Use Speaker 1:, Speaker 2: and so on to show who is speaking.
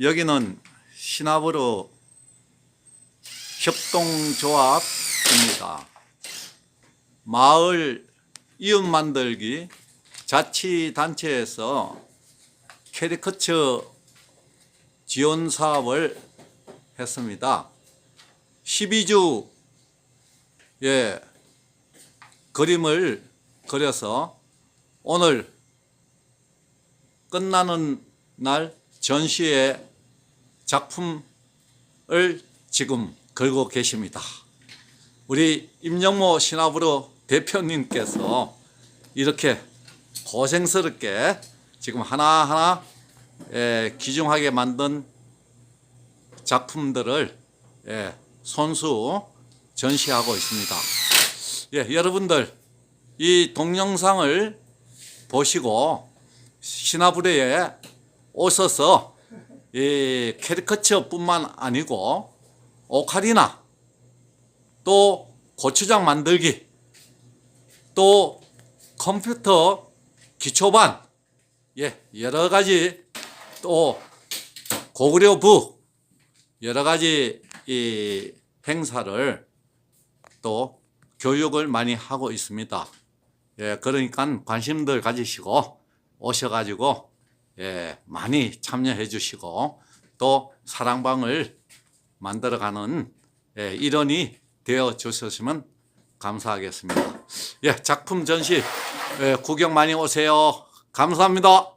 Speaker 1: 여기는 시나브로 협동조합입니다. 마을 이웃 만들기 자치단체에서 캐리커처 지원 사업을 했습니다. 12주 예, 그림을 그려서 오늘 끝나는 날 전시회 작품을 지금 걸고 계십니다. 우리 임영모 신화부로 대표님께서 이렇게 고생스럽게 지금 하나하나 예, 귀중하게 만든 작품들을 예, 손수 전시하고 있습니다. 예, 여러분들 이 동영상을 보시고 신화부레에 오셔서 이 캐리커처뿐만 아니고 오카리나 또 고추장 만들기 또 컴퓨터 기초반 예 여러 가지 또 고구려부 여러 가지 이 행사를 또 교육을 많이 하고 있습니다. 예, 그러니까 관심들 가지시고 오셔가지고 예, 많이 참여해 주시고 또 사랑방을 만들어가는 예, 일원이 되어 주셨으면 감사하겠습니다. 예, 작품 전시 예, 구경 많이 오세요. 감사합니다.